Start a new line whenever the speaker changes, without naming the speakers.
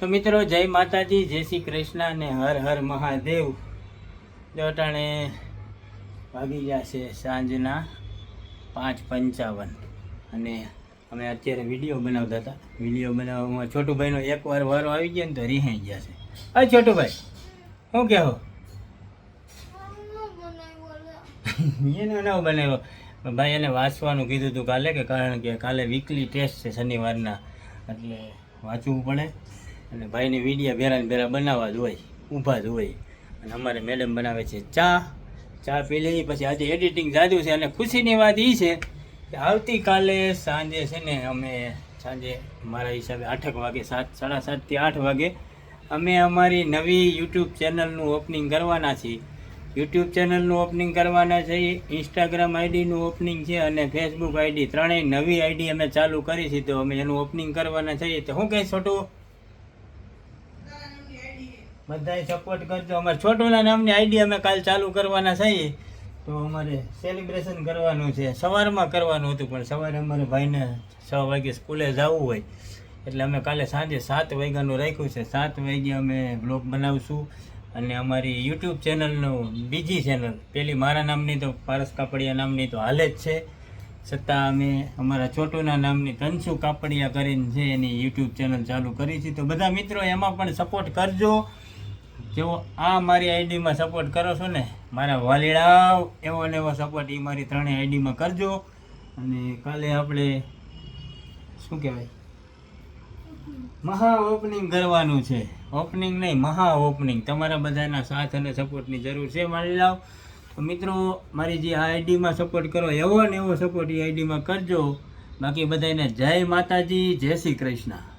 તો મિત્રો, જય માતાજી, જય શ્રી કૃષ્ણ અને હર હર મહાદેવ. દોટાણે ભાગી છે સાંજના પાંચ પંચાવન. અને અમે અત્યારે વીડિયો બનાવતા હતા. વીડિયો બનાવવામાં છોટુભાઈનો એકવાર વારો આવી ગયો ને તો રિહાઈ ગયા છે. અરે છોટુભાઈ, શું કહેવો? એનો ન બનાવ્યો. ભાઈ એને વાંચવાનું કીધું હતું કાલે કે કારણ કે કાલે વીકલી ટેસ્ટ છે શનિવારના. એટલે વાંચવું પડે. અને ભાઈને વિડીયા ભેરા ભેરા બનાવવા જ હોય, ઊભા જ હોય. અને અમારે મેડમ બનાવે છે ચા. ચા પી લઈ પછી આજે એડિટિંગ જાજુ છે અને ખુશીની વાત એ છે કે આવતીકાલે સાંજે છે ને અમે સાંજે મારા હિસાબે આઠક વાગે, સાત, સાડા સાતથી આઠ વાગે અમે અમારી નવી યુટ્યુબ ચેનલનું ઓપનિંગ કરવાના છીએ. યુટ્યુબ ચેનલનું ઓપનિંગ કરવાના છે ઇન્સ્ટાગ્રામ આઈડીનું ઓપનિંગ છે અને ફેસબુક આઈડી ત્રણેય નવી આઈડી અમે ચાલુ કરી છે, તો અમે એનું ઓપનિંગ કરવાના છીએ. તો શું કહીશ, છોટું? બધાય સપોર્ટ કરજો. અમારે છોટુના નામની આઈડી અમે કાલ ચાલુ કરવાના છીએ. તો અમારે સેલિબ્રેશન કરવાનું છે. સવારમાં કરવાનું હતું, પણ સવારે અમારે ભાઈને છ વાગે સ્કૂલે જવું હોય. એટલે અમે કાલે સાંજે સાત વાગ્યાનું રાખ્યું છે. સાત વાગે અમે બ્લોગ બનાવશું. અને અમારી યુટ્યુબ ચેનલનું બીજી ચેનલ પેલી મારા નામની તો પારસ કાપડિયા નામની તો હાલે જ છે. છતાં અમે અમારા છોટુના નામની તનસુ કાપડિયા કરીને છે એની યુટ્યુબ ચેનલ ચાલુ કરી છે. તો બધા મિત્રો એમાં પણ સપોર્ટ કરજો. જેવો આ મારી આઈડીમાં સપોર્ટ કરો છો ને, મારા વાલીડાવ એવો ને એવો સપોર્ટ એ મારી ત્રણેય આઈડીમાં કરજો. અને કાલે આપણે, શું કહેવાય? મહા ઓપનિંગ કરવાનું છે. ઓપનિંગ નહીં, મહા ઓપનિંગ તમારા બધાના સાથ અને સપોર્ટની જરૂર છે વાલીડાવ તો મિત્રો, મારી જે આ આઈડીમાં સપોર્ટ કરો, એવો ને એવો સપોર્ટ એ આઈડીમાં કરજો. બાકી બધાને જય માતાજી, જય શ્રી કૃષ્ણ.